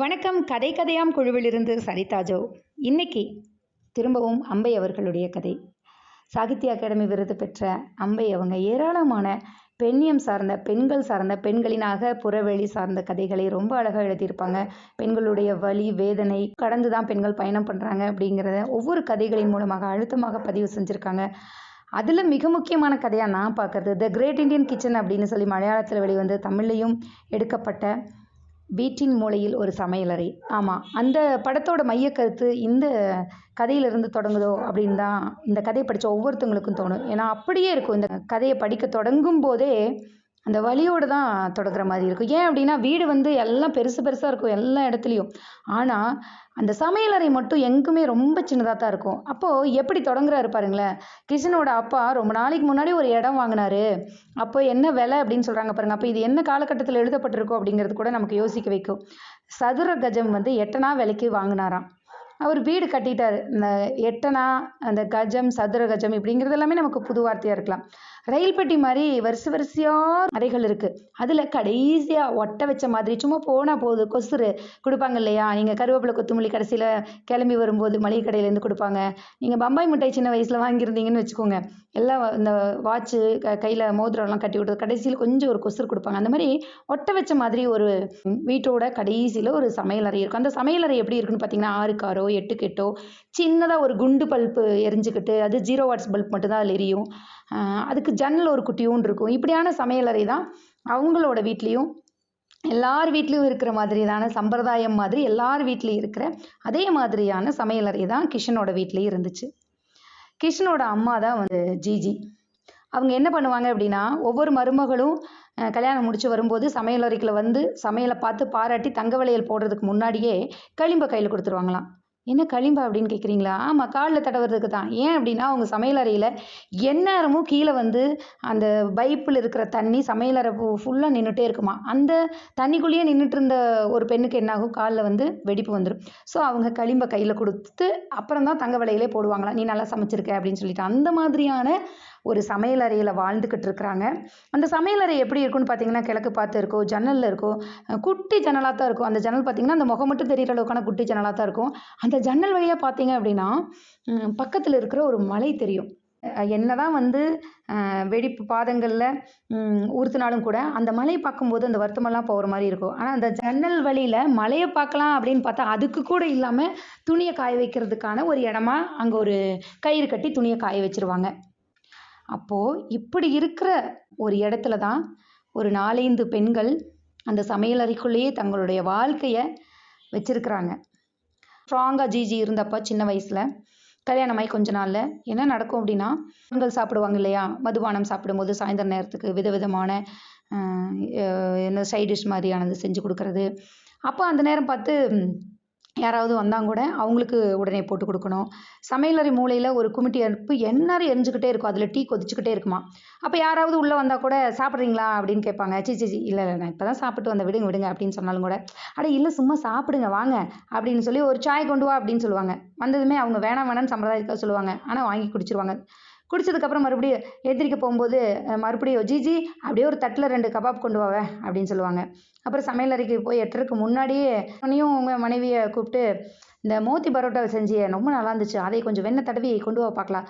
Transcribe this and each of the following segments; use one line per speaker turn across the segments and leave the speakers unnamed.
வணக்கம். கதை கதையாம் குழுவிலிருந்து சரிதா ஜோ. இன்னைக்கு திரும்பவும் அம்பை அவர்களுடைய கதை. சாகித்ய அகாடமி விருது பெற்ற அம்பை அவங்க ஏராளமான பெண்ணியம் சார்ந்த பெண்கள் சார்ந்த பெண்களினாக புறவெளி சார்ந்த கதைகளை ரொம்ப அழகாக எழுதியிருப்பாங்க. பெண்களுடைய வலி வேதனை கடந்து தான் பெண்கள் பயணம் பண்ணுறாங்க அப்படிங்கிறத ஒவ்வொரு கதைகளின் மூலமாக அழுத்தமாக பதிவு செஞ்சுருக்காங்க. அதில் மிக முக்கியமான கதையாக நான் பார்க்குறது த கிரேட் இந்தியன் கிச்சன் அப்படின்னு சொல்லி மலையாளத்தில் வெளிவந்து தமிழ்லையும் எடுக்கப்பட்ட வீட்டின் மூலையில் ஒரு சமையலறை. ஆமாம் அந்த படத்தோட மையக்கருத்து இந்த கதையிலிருந்து தொடங்குதோ அப்படின்னு தான் இந்த கதையை படித்த ஒவ்வொருத்தவங்களுக்கும் தோணும். ஏன்னா அப்படியே இருக்கும் இந்த கதையை படிக்க தொடங்கும் போதே அந்த வழியோடு தான் தொடங்குற மாதிரி இருக்கும். ஏன் அப்படின்னா வீடு வந்து எல்லாம் பெருசு பெருசாக இருக்கும் எல்லா இடத்துலையும். ஆனால் அந்த சமையலறை மட்டும் எங்குமே ரொம்ப சின்னதாக தான் இருக்கும். அப்போது எப்படி தொடங்குறாரு பாருங்களேன். கிஷனோட அப்பா ரொம்ப நாளைக்கு முன்னாடி ஒரு இடம் வாங்கினாரு. அப்போ என்ன விலை அப்படின்னு சொல்கிறாங்க பாருங்கள் அப்போ இது என்ன காலகட்டத்தில் எழுதப்பட்டிருக்கோம் அப்படிங்கிறது கூட நமக்கு யோசிக்க வைக்கும். சதுர கஜம் வந்து எட்டனா விலைக்கு வாங்கினாராம். அவர் வீடு கட்டிட்டார். இந்த எட்டனா அந்த கஜம் சதுர கஜம் இப்படிங்கிறது எல்லாமே நமக்கு புது வார்த்தையாக இருக்கலாம். ரயில் பெட்டி மாதிரி வரிசை வரிசையாக அறைகள் இருக்குது அதில் கடைசியாக ஒட்ட வச்ச மாதிரி சும்மா போனால் போகுது கொசுறு கொடுப்பாங்க இல்லையா? நீங்கள் கருவேப்பிலை கொத்தமல்லி கடைசியில் கிளம்பி வரும்போது மளிகை கடையிலேருந்து கொடுப்பாங்க. நீங்கள் பம்பாய் மிட்டாய் சின்ன வயசில் வாங்கியிருந்தீங்கன்னு வச்சுக்கோங்க. எல்லாம் இந்த வாட்ச்சு க கையில் மோதிரம்லாம் கட்டி விட்டு கடைசியில் கொஞ்சம் ஒரு கொசுறு கொடுப்பாங்க. அந்த மாதிரி ஒட்ட வச்ச மாதிரி ஒரு வீட்டோட கடைசியில் ஒரு சமையல் அறை இருக்கும். அந்த சமையல் அறை எப்படி இருக்குன்னு பார்த்தீங்கன்னா ஆறு காரோ எட்டு கெட்டோ சின்னதாக ஒரு குண்டு பல்ப்பு எரிஞ்சுக்கிட்டு அது ஜீரோ வாட்ஸ் பல்ப் மட்டும்தான் அதில் எரியும். அதுக்கு ஜன்னல் ஒரு குட்டியும் இருக்கும் இப்படியான சமையலறை தான் அவங்களோட வீட்லேயும் எல்லார் வீட்லேயும் இருக்கிற மாதிரியான சம்பிரதாயம் மாதிரி எல்லார் வீட்லேயும் இருக்கிற அதே மாதிரியான சமையலறை தான் கிஷனோட வீட்லேயும் இருந்துச்சு. கிஷனோட அம்மா தான் வந்து ஜிஜி. அவங்க என்ன பண்ணுவாங்க அப்படின்னா ஒவ்வொரு மருமகளும் கல்யாணம் முடிச்சு வரும்போது சமையல் சமையலறைக்குள்ள வந்து சமையலை பார்த்து பாராட்டி தங்க வளையல் போடுறதுக்கு முன்னாடியே களிம்ப கையில் கொடுத்துருவாங்களாம். என்ன களிம்பா அப்படின்னு கேட்குறீங்களா ஆமாம் காலில் தடவுறதுக்கு தான். ஏன் அப்படின்னா அவங்க சமையலறையில் எந்நேரமும் கீழே வந்து அந்த பைப்பில் இருக்கிற தண்ணி சமையலறை ஃபுல்லாக நின்றுட்டே இருக்குமா? அந்த தண்ணிக்குள்ளேயே நின்றுட்டு இருந்த ஒரு பெண்ணுக்கு என்னாகும்? காலில் வந்து வெடிப்பு வந்துடும் ஸோ அவங்க களிம்பை கையில் கொடுத்து அப்புறம் தான் தங்க வலையிலே போடுவாங்களாம். நீ நல்லா சமைச்சிருக்க அப்படின்னு சொல்லிட்டு. அந்த மாதிரியான ஒரு சமையலறையில் வாழ்ந்துக்கிட்டு இருக்கிறாங்க. அந்த சமையலறை எப்படி இருக்குன்னு பார்த்தீங்கன்னா கிழக்கு பார்த்து இருக்கும் ஜன்னலில் இருக்கும் குட்டி ஜன்னலாக தான் இருக்கும். அந்த ஜன்னல் பார்த்தீங்கன்னா அந்த முகம் மட்டும் தெரிகிற அளவுக்கான குட்டி ஜன்னலாக தான் இருக்கும். அந்த ஜன்னல் வழியாக பார்த்தீங்க அப்படின்னா பக்கத்தில் இருக்கிற ஒரு மலை தெரியும். என்னதான் வந்து வெடிப்பு பாதங்களில் ஊர்த்தினாலும் கூட அந்த மலையை பார்க்கும்போது அந்த வருத்தமெல்லாம் போகிற மாதிரி இருக்கும். ஆனால் அந்த ஜன்னல் வழியில் மலையை பார்க்கலாம் அப்படின்னு பார்த்தா அதுக்கு கூட இல்லாமல் துணியை காய வைக்கிறதுக்கான ஒரு இடமா அங்கே ஒரு கயிறு கட்டி துணியை காய வச்சுருவாங்க. அப்போது இப்படி இருக்கிற ஒரு இடத்துல தான் ஒரு நாலைந்து பெண்கள் அந்த சமையலறைக்குள்ளேயே தங்களுடைய வாழ்க்கையை வச்சுருக்குறாங்க. ஸ்ட்ராங்காக ஜிஜி இருந்தப்போ சின்ன வயசில் கல்யாணமாகி கொஞ்ச நாளில் என்ன நடக்கும் அப்படின்னா பெண்கள் சாப்பிடுவாங்க இல்லையா? மதுபானம் சாப்பிடும்போது சாயந்தர நேரத்துக்கு விதவிதமான என்ன சைடிஷ் டிஷ் மாதிரியானது செஞ்சு கொடுக்கறது. அப்போ அந்த நேரம் பார்த்து யாராவது வந்தாங்க கூட அவங்களுக்கு உடனே போட்டு கொடுக்கணும். சமையலறை மூலையில் ஒரு குமிட்டி அடுப்பு எந்நேரம் எரிஞ்சுக்கிட்டே இருக்கும். அதில் டீ கொதிச்சுக்கிட்டே இருக்குமா? அப்போ யாராவது உள்ளே வந்தால் கூட சாப்பிட்றீங்களா? அப்படின்னு கேட்பாங்க. சி சி இல்லை இல்லை நான் இப்போ தான் சாப்பிட்டு வந்த விடுங்க விடுங்க அப்படின்னு சொன்னாலும் கூட அட இல்லை சும்மா சாப்பிடுங்க வாங்க அப்படின்னு சொல்லி ஒரு சாய் கொண்டு வா அப்படின்னு சொல்லுவாங்க. வந்ததுமே அவங்க வேணாம் வேணாம்னு சம்பிரதாயத்துக்காக சொல்லுவாங்க. ஆனால் வாங்கி குடிச்சிருவாங்க. குடிச்சதுக்கப்புறம் மறுபடியும் எதிரிக்க போகும்போது மறுபடியும் ஜிஜி அப்படியே ஒரு தட்டில் ரெண்டு கபாப் கொண்டு வாவே அப்படின்னு சொல்லுவாங்க. அப்புறம் சமையல் அறைக்கு போய் எட்டுறதுக்கு முன்னாடியே உன்னையும் உங்கள் மனைவியை கூப்பிட்டு இந்த மோத்தி பரோட்டாவை செஞ்சு ரொம்ப நல்லா இருந்துச்சு அதை கொஞ்சம் வெண்ணெய் தடவி கொண்டு வா பார்க்கலாம்.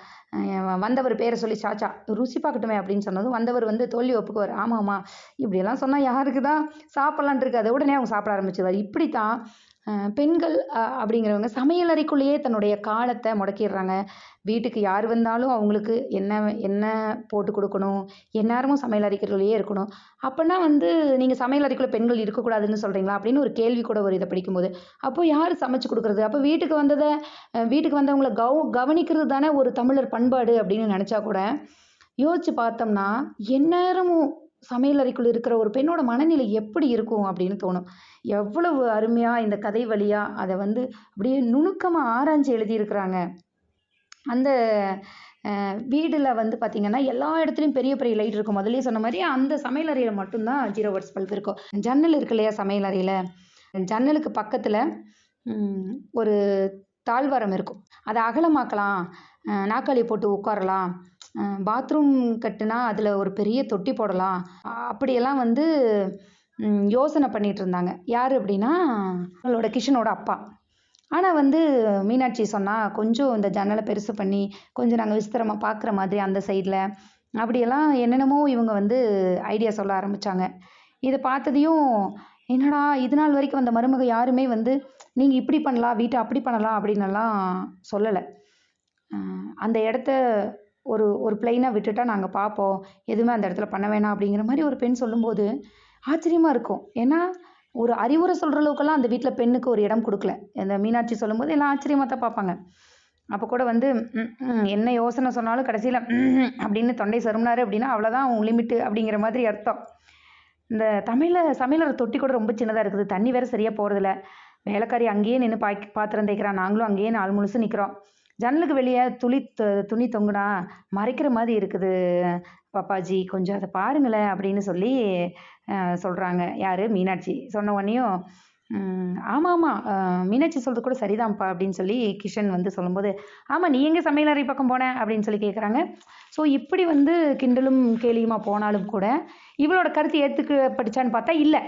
வந்தவர் பேரை சொல்லி சாச்சா ருசி பார்க்கட்டுமே அப்படின்னு சொன்னதும் வந்தவர் வந்து தோல்வி ஒப்புக்குவார். ஆமாம்மா இப்படியெல்லாம் சொன்னால் யாருக்கு தான் சாப்பிட்லான் இருக்கு அதை உடனே அவங்க சாப்பிட ஆரம்பிச்சிருவார். இப்படி தான் பெண்கள் அப்படிங்கிறவங்க சமையலறைக்குள்ளேயே தன்னுடைய காலத்தை முடக்கிடுறாங்க. வீட்டுக்கு யார் வந்தாலும் அவங்களுக்கு என்ன என்ன போட்டு கொடுக்கணும் எந்நேரமும் சமையல் அறைக்குள்ளேயே இருக்கணும். அப்போனா வந்து நீங்கள் சமையல் அறைக்குள்ளே பெண்கள் இருக்கக்கூடாதுன்னு சொல்கிறீங்களா அப்படின்னு ஒரு கேள்வி கூட ஒரு இதை படிக்கும்போது. அப்போது யார் சமைச்சு கொடுக்குறது? அப்போ வீட்டுக்கு வந்ததை வீட்டுக்கு வந்தவங்கள கவ கவனிக்கிறது தானே ஒரு தமிழர் பண்பாடு அப்படின்னு நினச்சா கூட யோசிச்சு பார்த்தோம்னா எந்நேரமும் சமையலறைக்குள் இருக்கிற ஒரு பெண்ணோட மனநிலை எப்படி இருக்கும் அப்படின்னு தோணும். எவ்வளவு அருமையாக இந்த கதை வழியாக அதை வந்து அப்படியே நுணுக்கமாக ஆராய்ஞ்சு எழுதியிருக்கிறாங்க. அந்த வீடில் வந்து பார்த்திங்கன்னா எல்லா இடத்துலையும் பெரிய பெரிய லைட் இருக்கும். முதலே சொன்ன மாதிரி அந்த சமையலறையில் மட்டும்தான் ஜீரோ வாட்ஸ் பல்ப் இருக்கும். ஜன்னல் இருக்கு இல்லையா சமையலறையில்? ஜன்னலுக்கு பக்கத்தில் ஒரு தாழ்வாரம் இருக்கும். அதை அகலமாக்கலாம். நாக்காளி போட்டு உட்காரலாம். பாத்ரூம் கட்டுனா அதில் ஒரு பெரிய தொட்டி போடலாம். அப்படியெல்லாம் வந்து யோசனை பண்ணிட்டு இருந்தாங்க. யார் அப்படின்னா அவங்களோட கிஷனோட அப்பா. ஆனால் வந்து மீனாட்சி சொன்னால் கொஞ்சம் இந்த ஜன்னலை பெருசு பண்ணி கொஞ்சம் நாங்கள் விஸ்திரமாக பார்க்குற மாதிரி அந்த சைடில் அப்படியெல்லாம் என்னென்னமோ இவங்க வந்து ஐடியா சொல்ல ஆரம்பித்தாங்க இதை பார்த்ததையும் என்னடா இது நாள் வரைக்கும் வந்த மருமக யாருமே வந்து நீங்கள் இப்படி பண்ணலாம் வீட்டை அப்படி பண்ணலாம் அப்படின்னெல்லாம் சொல்லலை. அந்த இடத்த ஒரு ஒரு பிளைனாக விட்டுட்டா நாங்கள் பார்ப்போம் எதுவுமே அந்த இடத்துல பண்ண வேணாம் அப்படிங்கிற மாதிரி ஒரு பெண் சொல்லும்போது ஆச்சரியமாக இருக்கும். ஏன்னா ஒரு அறிவுரை சொல்கிற அளவுக்கெல்லாம் அந்த வீட்டில் பெண்ணுக்கு ஒரு இடம் கொடுக்கல. இந்த மீனாட்சி சொல்லும்போது எல்லாம் ஆச்சரியமாக தான் பார்ப்பாங்க அப்போ கூட வந்து என்ன யோசனை சொன்னாலும் கடைசியில் அப்படின்னு தொண்டை சருமினாரு அப்படின்னா அவ்வளோதான் உன் லிமிட்டு அப்படிங்கிற மாதிரி அர்த்தம். இந்த தமிழில் சமையலர் தொட்டி கூட ரொம்ப சின்னதாக இருக்குது. தண்ணி வேறு சரியாக போகிறதில்ல வேலைக்காரி அங்கேயே நின்று பாய் பாத்திரம் தேய்க்கிறான். நாங்களும் அங்கேயே நாலு முழுசு நிற்கிறோம் ஜன்னலுக்கு வெளியே துளி துணி தொங்குனா மறைக்கிற மாதிரி இருக்குது. பாப்பாஜி கொஞ்சம் அதை பாருங்களேன் அப்படின்னு சொல்லி சொல்கிறாங்க யார்? மீனாட்சி. சொன்ன உடனேயும் ஆமாம் ஆமாம் மீனாட்சி சொல்கிறது கூட சரிதான்ப்பா அப்படின்னு சொல்லி கிஷன் வந்து சொல்லும்போது ஆமாம் நீ எங்கே சமையலறை பக்கம் போன? அப்படின்னு சொல்லி கேட்குறாங்க ஸோ இப்படி வந்து கிண்டலும் கேலியுமா போனாலும் கூட இவளோட கருத்து ஏற்றுக்கப்பட்டுச்சான்னு பார்த்தா இல்லை.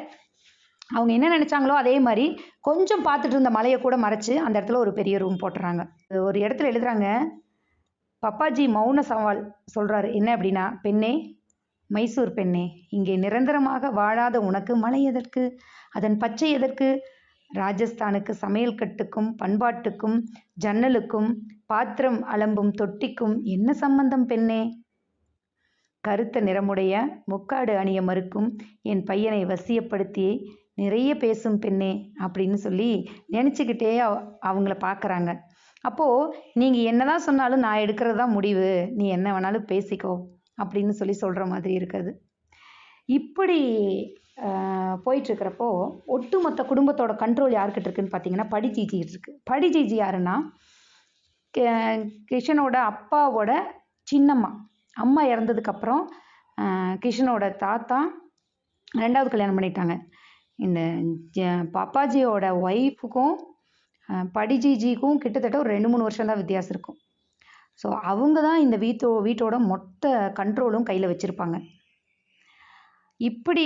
அவங்க என்ன நினச்சாங்களோ அதே மாதிரி கொஞ்சம் பார்த்துட்டு இருந்த மலையை கூட மறைச்சு அந்த இடத்துல ஒரு பெரிய ரூம் போட்டுறாங்க. ஒரு இடத்துல எழுதுறாங்க பப்பாஜி மௌன சவால் சொல்கிறாரு என்ன அப்படின்னா பெண்ணே மைசூர் பெண்ணே இங்கே நிரந்தரமாக வாழாத உனக்கு மலை எதற்கு? அதன் பச்சை எதற்கு? ராஜஸ்தானுக்கு சமையல் கட்டுக்கும் பண்பாட்டுக்கும் ஜன்னலுக்கும் பாத்திரம் அலம்பும் தொட்டிக்கும் என்ன சம்பந்தம் பெண்ணே? கருத்த நிறமுடைய முக்காடு அணிய மறுக்கும் என் பையனை வசியப்படுத்தி நிறைய பேசும் பெண்ணே அப்படின்னு சொல்லி நினச்சிக்கிட்டே அவ- அவங்கள பார்க்குறாங்க அப்போது நீங்கள் என்ன தான் சொன்னாலும் நான் எடுக்கிறது தான் முடிவு. நீ என்ன வேணாலும் பேசிக்கோ அப்படின்னு சொல்லி சொல்கிற மாதிரி இருக்குது. இப்படி போயிட்டுருக்கிறப்போ ஒட்டுமொத்த குடும்பத்தோட கண்ட்ரோல் யாருக்கிட்ட இருக்குன்னு பார்த்தீங்கன்னா படி இருக்கு. படி ஜிஜி யாருன்னா கிஷனோட அப்பாவோட சின்னம்மா. அம்மா இறந்ததுக்கப்புறம் கிஷனோட தாத்தா ரெண்டாவது கல்யாணம் பண்ணிட்டாங்க. இந்த பாப்பாஜியோட ஒய்ஃபுக்கும் படிஜிஜிக்கும் கிட்டத்தட்ட ஒரு ரெண்டு மூணு வருஷம் தான் வித்தியாசம் இருக்கும். ஸோ அவங்க தான் இந்த வீட்டோ வீட்டோட மொத்த கண்ட்ரோலும் கையில் வச்சுருப்பாங்க. இப்படி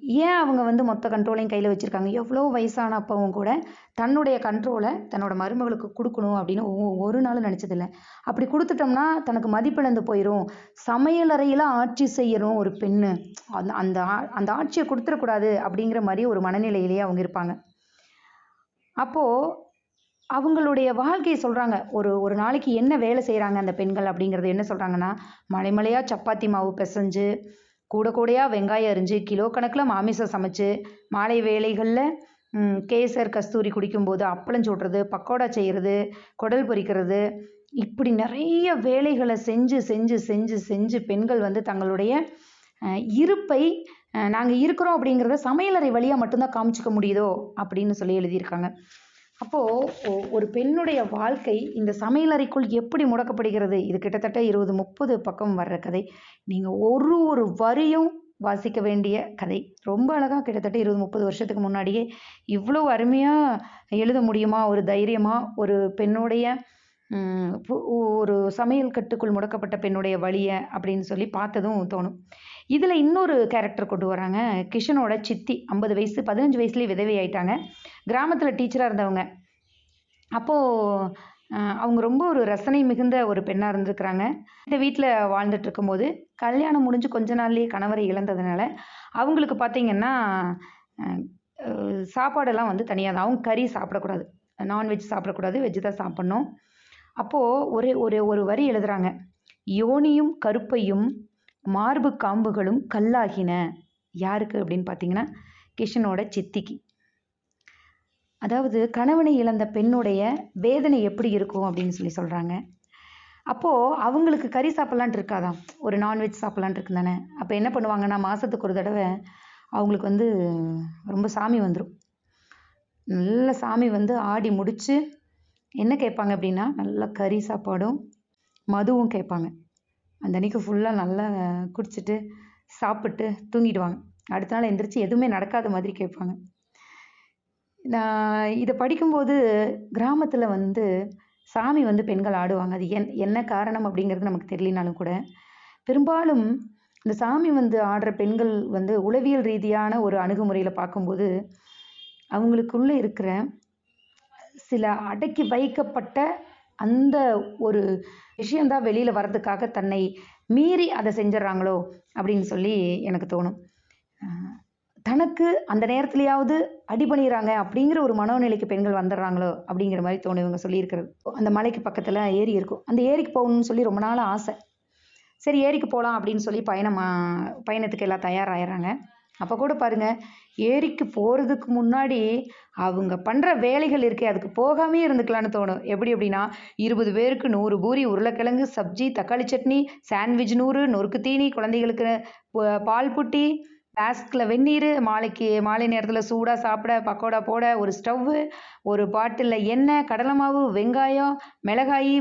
ஏன் அவங்க வந்து மொத்த கண்ட்ரோலையும் கையில் வச்சுருக்காங்க? எவ்வளோ வயசான அப்பவும் கூட தன்னுடைய கண்ட்ரோலை தன்னோட மருமகளுக்கு கொடுக்கணும் அப்படின்னு ஒரு நாளும் நினச்சதில்ல. அப்படி கொடுத்துட்டோம்னா தனக்கு மதிப்பிழந்து போயிடும் சமையலறையில் ஆட்சி செய்யணும் ஒரு பெண்ணு. அந்த அந்த ஆ- அந்த ஆட்சியை கொடுத்துடக்கூடாது அப்படிங்கிற மாதிரி ஒரு மனநிலையிலேயே அவங்க இருப்பாங்க. அப்போது அவங்களுடைய வாழ்க்கையை சொல்கிறாங்க ஒரு ஒரு நாளைக்கு என்ன வேலை செய்கிறாங்க அந்த பெண்கள் அப்படிங்கிறது என்ன சொல்கிறாங்கன்னா மலைமலையாக சப்பாத்தி மாவு பிசைஞ்சு கூட கூடையாக வெங்காயம் அரிஞ்சு கிலோ கணக்கில் மாமிசம் சமைச்சு மாலை வேலைகளில் கேசர் கஸ்தூரி குடிக்கும்போது அப்பளம் சுடுறது பக்கோடா செய்கிறது குடல் பொரிக்கிறது. இப்படி நிறைய வேலைகளை செஞ்சு செஞ்சு செஞ்சு செஞ்சு பெண்கள் வந்து தங்களுடைய இருப்பை நாங்கள் இருக்கிறோம் அப்படிங்கிறத சமையலறை வழியாக மட்டும்தான் காமிச்சிக்க முடியுதோ அப்படின்னு சொல்லி எழுதியிருக்காங்க. அப்போது ஒரு பெண்ணுடைய வாழ்க்கை இந்த சமையலறைக்குள் எப்படி முடக்கப்படுகிறது? இது கிட்டத்தட்ட இருபது முப்பது பக்கம் வர்ற கதை. நீங்கள் ஒரு ஒரு வரியும் வாசிக்க வேண்டிய கதை. ரொம்ப அழகாக கிட்டத்தட்ட இருபது முப்பது வருஷத்துக்கு முன்னாடியே இவ்வளோ அருமையாக எழுத முடியுமா? ஒரு தைரியமாக ஒரு பெண்ணுடைய ஒரு சமையல் கட்டுக்குள் முடக்கப்பட்ட பெண்ணுடைய வழியை அப்படின்னு சொல்லி பார்த்ததும் தோணும். இதில் இன்னொரு கேரக்டர் கொண்டு வராங்க. கிஷனோட சித்தி ஐம்பது வயசு பதினஞ்சு வயசுலேயே விதவி ஆயிட்டாங்க. கிராமத்தில் டீச்சராக இருந்தவங்க. அப்போது அவங்க ரொம்ப ஒரு ரசனை மிகுந்த ஒரு பெண்ணாக இருந்திருக்கிறாங்க. இந்த வீட்டில் வாழ்ந்துட்டு இருக்கும்போது கல்யாணம் முடிஞ்சு கொஞ்ச நாள்லேயே கணவரை இழந்ததுனால அவங்களுக்கு பார்த்திங்கன்னா சாப்பாடெல்லாம் வந்து தனியாக தான். அவங்க கறி சாப்பிடக்கூடாது. நான்வெஜ் சாப்பிடக்கூடாது. வெஜ் தான் சாப்பிட்ணும். அப்போது ஒரே ஒரு ஒரு வரி எழுதுறாங்க. யோனியும் கருப்பையும் மார்பு காம்புகளும் கல்லாகின. யாருக்கு அப்படின்னு பார்த்தீங்கன்னா கிஷனோட சித்திக்கு. அதாவது கணவனை இழந்த பெண்ணுடைய வேதனை எப்படி இருக்கும் அப்படின்னு சொல்லி சொல்கிறாங்க அப்போது அவங்களுக்கு கறி சாப்பிட்லான்ட்டு இருக்காதாம். ஒரு நான்வெஜ் சாப்பிட்லான்ட்டு இருக்கு தானே அப்போ என்ன பண்ணுவாங்கன்னா மாதத்துக்கு ஒரு தடவை அவங்களுக்கு வந்து ரொம்ப சாமி வந்துடும் நல்ல சாமி வந்து ஆடி முடித்து என்ன கேட்பாங்க அப்படின்னா நல்ல கறி சாப்பாடும் மதுவும் கேட்பாங்க. அந்த அன்னைக்கு ஃபுல்லாக நல்லா குடிச்சிட்டு சாப்பிட்டு தூங்கிடுவாங்க. அடுத்த நாள் எந்திரிச்சு எதுவுமே நடக்காத மாதிரி கேட்பாங்க. நான் இதை படிக்கும்போது கிராமத்தில் வந்து சாமி வந்து பெண்கள் ஆடுவாங்க. அது என் என்ன காரணம் அப்படிங்கிறது நமக்கு தெரியலனாலும் கூட பெரும்பாலும் இந்த சாமி வந்து ஆடுற பெண்கள் வந்து உளவியல் ரீதியான ஒரு அணுகுமுறையில் பார்க்கும்போது அவங்களுக்குள்ளே இருக்கிற சில அடக்கி வைக்கப்பட்ட அந்த ஒரு விஷயந்தான் வெளியில் வர்றதுக்காக தன்னை மீறி அதை செஞ்சிடறாங்களோ அப்படின்னு சொல்லி எனக்கு தோணும். தனக்கு அந்த நேரத்துலையாவது அடிபணிகிறாங்க அப்படிங்கிற ஒரு மனோநிலைக்கு பெண்கள் வந்துடுறாங்களோ அப்படிங்கிற மாதிரி தோணும் இவங்க சொல்லியிருக்கிறது. அந்த மலைக்கு பக்கத்தில் ஏரி இருக்கும். அந்த ஏரிக்கு போகணும்னு சொல்லி ரொம்ப நாள் ஆசை. சரி ஏரிக்கு போகலாம் அப்படின்னு சொல்லி பயணம் பயணத்துக்கு எல்லாம் தயாராகிறாங்க அப்போ கூட பாருங்கள் ஏரிக்கு போகிறதுக்கு முன்னாடி அவங்க பண்ணுற வேலைகள் இருக்கே அதுக்கு போகாமே இருந்துக்கலாம்னு தோணும். எப்படி அப்படின்னா இருபது பேருக்கு நூறு பூரி உருளைக்கிழங்கு சப்ஜி தக்காளி சட்னி சாண்ட்விச் நூறு நொறுக்கு தீனி குழந்தைகளுக்கு பால் புட்டி ஃப்ளாஸ்கில் வெந்நீர் மாலைக்கு மாலை நேரத்தில் சூடாக சாப்பிட பக்கோடா போட ஒரு ஸ்டவ்வு ஒரு பாட்டிலில் எண்ணெய் கடலை மாவு வெங்காயம் மிளகாய்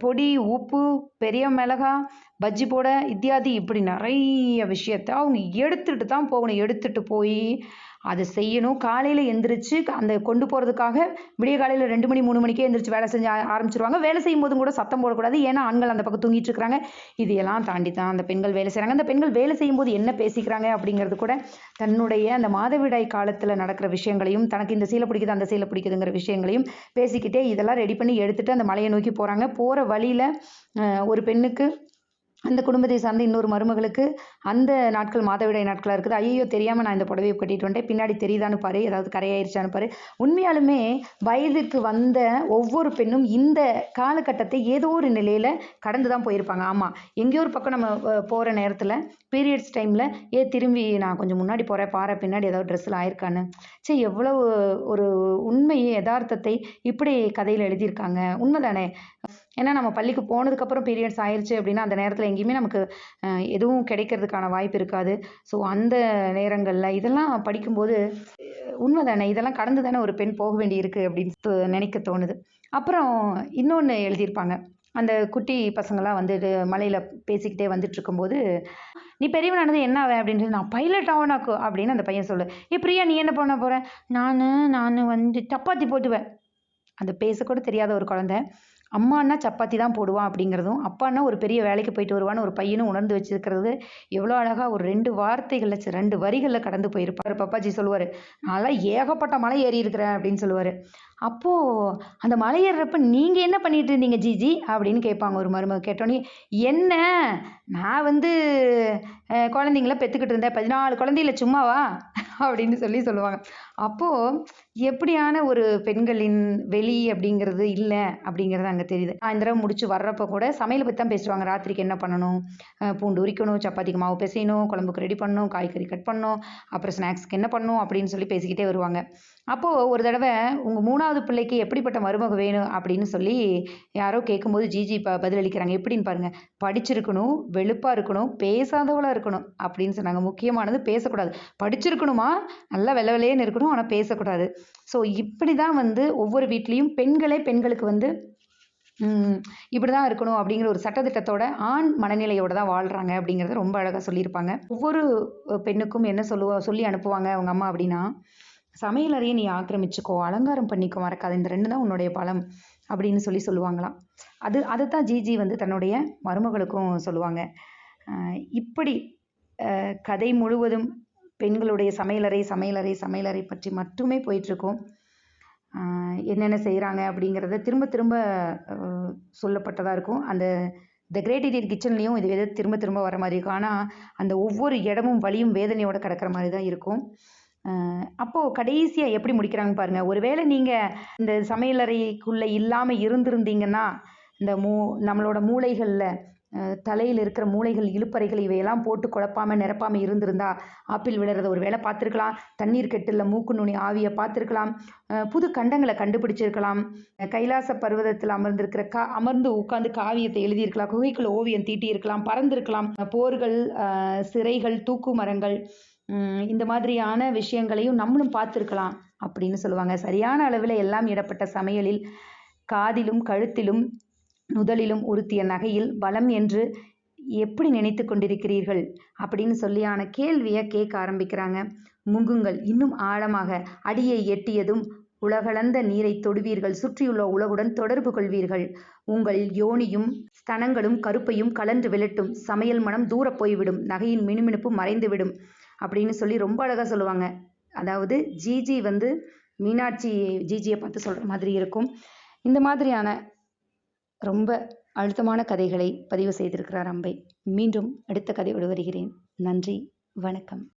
பொடி உப்பு பெரிய மிளகாய் பஜ்ஜி போட இத்தியாதி இப்படி நிறைய விஷயத்த அவங்க எடுத்துகிட்டு தான் போகணும். எடுத்துகிட்டு போய் அதை செய்யணும். காலையில் எந்திரிச்சு அந்த கொண்டு போகிறதுக்காக விடிய காலையில் ரெண்டு மணி மூணு மணிக்கே எந்திரிச்சு வேலை செஞ்சு ஆரம்பிச்சிருவாங்க. வேலை செய்யும் போதும் கூட சத்தம் போடக்கூடாது. ஏன்னா ஆண்கள் அந்த பக்கம் தூங்கிட்டு இருக்கிறாங்க. இதையெல்லாம் தாண்டி தான் அந்த பெண்கள் வேலை செய்கிறாங்க அந்த பெண்கள் வேலை செய்யும்போது என்ன பேசிக்கிறாங்க அப்படிங்கிறது கூட தன்னுடைய அந்த மாதவிடாய் காலத்தில் நடக்கிற விஷயங்களையும் தனக்கு இந்த சீலை பிடிக்குது அந்த சீலை பிடிக்குதுங்கிற விஷயங்களையும் பேசிக்கிட்டே இதெல்லாம் ரெடி பண்ணி எடுத்துகிட்டு அந்த மலையை நோக்கி போகிறாங்க போகிற வழியில் ஒரு பெண்ணுக்கு அந்த குடும்பத்தை சார்ந்த இன்னொரு மருமகளுக்கு அந்த நாட்கள் மாதவிடாய் நாட்களாக இருக்குது. ஐயோ தெரியாமல் நான் இந்த புடவையை கட்டிட்டு வந்துட்டேன். பின்னாடி தெரியுதான்னு பாரு. ஏதாவது கரையாயிருச்சான்னு பாரு. உண்மையாலுமே வயதுக்கு வந்த ஒவ்வொரு பெண்ணும் இந்த காலகட்டத்தை ஏதோ ஒரு நிலையில் கடந்து தான் போயிருப்பாங்க. ஆமாம் எங்கேயோ ஒரு பக்கம் நம்ம போகிற நேரத்தில் பீரியட்ஸ் டைமில் ஏ திரும்பி நான் கொஞ்சம் முன்னாடி போகிறேன் பாரு பின்னாடி ஏதாவது ட்ரெஸ்ஸில் ஆயிருக்கான்னு. சரி எவ்வளவு ஒரு உண்மையை யதார்த்தத்தை இப்படி கதையில் எழுதியிருக்காங்க. உண்மைதானே? ஏன்னா நம்ம பள்ளிக்கு போனதுக்கப்புறம் பீரியட்ஸ் ஆயிடுச்சு அப்படின்னா அந்த நேரத்தில் எங்கேயுமே நமக்கு எதுவும் கிடைக்கிறதுக்கான வாய்ப்பு இருக்காது. ஸோ அந்த நேரங்களில் இதெல்லாம் படிக்கும்போது உண்மை தானே இதெல்லாம் கடந்து தானே ஒரு பெண் போக வேண்டி இருக்குது அப்படின்னு தோ- நினைக்க தோணுது. அப்புறம் இன்னொன்று எழுதியிருப்பாங்க. அந்த குட்டி பசங்களாம் வந்துட்டு மலையில் பேசிக்கிட்டே வந்துட்டு இருக்கும்போது நீ பெரியவனானது என்ன ஆவே அப்படின்னு நான் பைலட் ஆவனாக்கு அப்படின்னு அந்த பையன் சொல்லு. ஏ பிரியா நீ என்ன பண்ண போகிற நான் நான் வந்து சப்பாத்தி போட்டுவேன். அந்த பேசக்கூட தெரியாத ஒரு குழந்தை. அம்மான்னா சப்பாத்தி தான் போடுவான் அப்படிங்கிறதும் அப்பான்னா ஒரு பெரிய வேலைக்கு போயிட்டு வருவான்னு ஒரு பையனும் உணர்ந்து வச்சிருக்கிறது. எவ்வளோ அழகாக ஒரு ரெண்டு வார்த்தைகளில் ரெண்டு வரிகளில் கடந்து போயிருப்பார். பப்பாஜி சொல்லுவார் நான்லாம் ஏகப்பட்ட மலை ஏறி இருக்கிறேன் அப்படின்னு சொல்லுவார். அப்போது அந்த மலை ஏறுறப்ப நீங்கள் என்ன பண்ணிட்டு இருந்தீங்க ஜிஜி? அப்படின்னு கேட்பாங்க ஒரு மருமக. கேட்டோன்னே என்ன? நான் வந்து குழந்தைங்கள பெற்றுக்கிட்டு இருந்தேன். பதினாலு குழந்தைகள சும்மாவா? அப்படின்னு சொல்லி சொல்லுவாங்க. அப்போது எப்படியான ஒரு பெண்களின் வெளி அப்படிங்கிறது இல்லை அப்படிங்கிறது அங்கே தெரியுது. சாயந்தரம் தடவை முடிச்சு வர்றப்போ கூட சமையலை பற்றி தான் பேசுவாங்க. ராத்திரிக்கு என்ன பண்ணணும்? பூண்டு உரிக்கணும் சப்பாத்திக்கு மாவு பிசையணும் குழம்புக்கு ரெடி பண்ணணும் காய்கறி கட் பண்ணணும் அப்புறம் ஸ்நாக்ஸ்க்கு என்ன பண்ணணும் அப்படின்னு சொல்லி பேசிக்கிட்டே வருவாங்க. அப்போது ஒரு தடவை உங்கள் மூணாவது பிள்ளைக்கு எப்படிப்பட்ட மருமக வேணும் அப்படின்னு சொல்லி யாரோ கேட்கும்போது ஜிஜி ப பதிலளிக்கிறாங்க. எப்படின்னு பாருங்கள் படிச்சிருக்கணும் வெளுப்பாக இருக்கணும் பேசாதவளாக இருக்கணும். அப்படின்னு சொன்னாங்க. முக்கியமானது பேசக்கூடாது. படிச்சிருக்கணுமா? நல்லா வெள்ள வெள்ளையேன்னு இருக்கணும் ஆனால் பேசக்கூடாது. ஸோ இப்படி தான் வந்து ஒவ்வொரு வீட்லேயும் பெண்களே பெண்களுக்கு வந்து இப்படி தான் இருக்கணும் அப்படிங்கிற ஒரு சட்டத்திட்டத்தோட ஆண் மனநிலையோட தான் வாழ்கிறாங்க அப்படிங்கிறத ரொம்ப அழகாக சொல்லியிருப்பாங்க. ஒவ்வொரு பெண்ணுக்கும் என்ன சொல்லுவா சொல்லி அனுப்புவாங்க அவங்க அம்மா அப்படின்னா சமையலறையை நீ ஆக்கிரமிச்சுக்கோ அலங்காரம் பண்ணிக்கோ மறக்காத இந்த ரெண்டு தான் உன்னுடைய பலம் அப்படின்னு சொல்லி சொல்லுவாங்களாம். அது அதை தான் ஜிஜி வந்து தன்னுடைய மருமகளுக்கும் சொல்லுவாங்க. இப்படி கதை முழுவதும் பெண்களுடைய சமையலறை சமையலறை சமையலறை பற்றி மட்டுமே போயிட்டுருக்கும். என்னென்ன செய்கிறாங்க அப்படிங்கிறத திரும்ப திரும்ப சொல்லப்பட்டதாக இருக்கும். அந்த த கிரேட் இண்டியன் கிச்சன்லேயும் இது திரும்ப திரும்ப வர மாதிரி இருக்கும். ஆனால் அந்த ஒவ்வொரு இடமும் வலியும் வேதனையோடு கிடக்கிற மாதிரி தான் இருக்கும். அப்போது கடைசியாக எப்படி முடிக்கிறாங்க பாருங்கள் ஒருவேளை நீங்கள் இந்த சமையலறைக்குள்ளே இல்லாமல் இருந்திருந்தீங்கன்னா இந்த மூ நம்மளோட மூளைகளில் தலையில் இருக்கிற மூளைகள் இழுப்பறைகள் இவையெல்லாம் போட்டு குழப்பாமல் நிரப்பாமல் இருந்திருந்தா ஆப்பிள் விழுறத ஒரு வேளை பார்த்துருக்கலாம். தண்ணீர் கெட்டில் மூக்கு நுனி ஆவியை பார்த்துருக்கலாம். புது கண்டங்களை கண்டுபிடிச்சிருக்கலாம். கைலாச பர்வதத்தில் அமர்ந்திருக்கிற கா அமர்ந்து உட்காந்து காவியத்தை எழுதியிருக்கலாம். குகைக்குள்ள ஓவியம் தீட்டியிருக்கலாம். பறந்திருக்கலாம். போர்கள் சிறைகள் தூக்கு மரங்கள் இந்த மாதிரியான விஷயங்களையும் நம்மளும் பார்த்துருக்கலாம் அப்படின்னு சொல்லுவாங்க. சரியான அளவில் எல்லாம் இடப்பட்ட சமையலில் காதிலும் கழுத்திலும் நுதலிலும் உறுத்திய நகையில் பலம் என்று எப்படி நினைத்து கொண்டிருக்கிறீர்கள் அப்படின்னு சொல்லியான கேள்வியை கேட்க ஆரம்பிக்கிறாங்க. முங்குங்கள். இன்னும் ஆழமாக அடியை எட்டியதும் உலகளந்த நீரைத் தொடுவீர்கள். சுற்றியுள்ள உலகுடன் தொடர்பு கொள்வீர்கள். உங்கள் யோனியும் ஸ்தனங்களும் கருப்பையும் கலன்று விழட்டும் சமையல் மனம் தூரப் போய்விடும். நகையின் மினுமினுப்பு மறைந்துவிடும். அப்படின்னு சொல்லி ரொம்ப அழகாக சொல்லுவாங்க. அதாவது ஜிஜி வந்து மீனாட்சி ஜிஜியை பார்த்து சொல்கிற மாதிரி இருக்கும். இந்த மாதிரியான ரொம்ப அழுத்தமான கதைகளை பதிவு செய்திருக்கிறார் அம்பை. மீண்டும் அடுத்த கதையோடு வருகிறேன். நன்றி வணக்கம்.